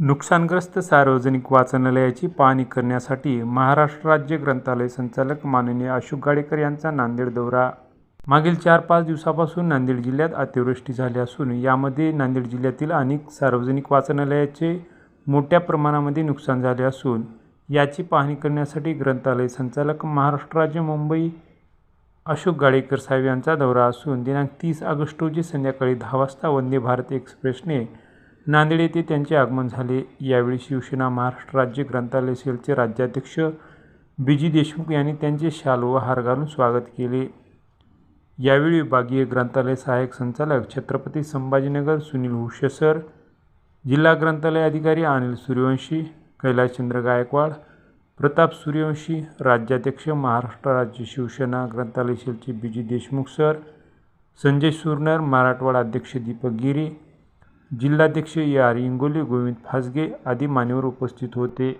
नुकसानग्रस्त सार्वजनिक वाचनालयाची पाहणी करण्यासाठी महाराष्ट्र राज्य ग्रंथालय संचालक माननीय अशोक गाडेकर यांचा नांदेड दौरा. मागील चार पाच दिवसापासून नांदेड जिल्ह्यात अतिवृष्टी झाली असून यामध्ये नांदेड जिल्ह्यातील अनेक सार्वजनिक वाचनालयाचे मोठ्या प्रमाणामध्ये नुकसान झाले असून याची पाहणी करण्यासाठी ग्रंथालय संचालक महाराष्ट्र राज्य मुंबई अशोक गाडेकर साहेब यांचा दौरा असून दिनांक तीस ऑगस्ट रोजी संध्याकाळी दहा वाजता वंदे भारत एक्सप्रेसने नांदेड येथे त्यांचे आगमन झाले. यावेळी शिवसेना महाराष्ट्र राज्य ग्रंथालय सेलचे राज्याध्यक्ष बीजी देशमुख यांनी त्यांचे शाल व हार घालून स्वागत केले. यावेळी विभागीय ग्रंथालय सहाय्यक संचालक छत्रपती संभाजीनगर सुनील हुशेसर जिल्हा ग्रंथालय अधिकारी अनिल सूर्यवंशी कैलासचंद्र गायकवाड प्रताप सूर्यवंशी राज्याध्यक्ष महाराष्ट्र राज्य शिवसेना ग्रंथालय सेलचे B G Deshmukh sir Sanjay Surnar Marathwada अध्यक्ष दीपक गिरी जिल्हाध्यक्ष ए आर इंगोले गोविंद फासगे आदी मान्यवर उपस्थित होते.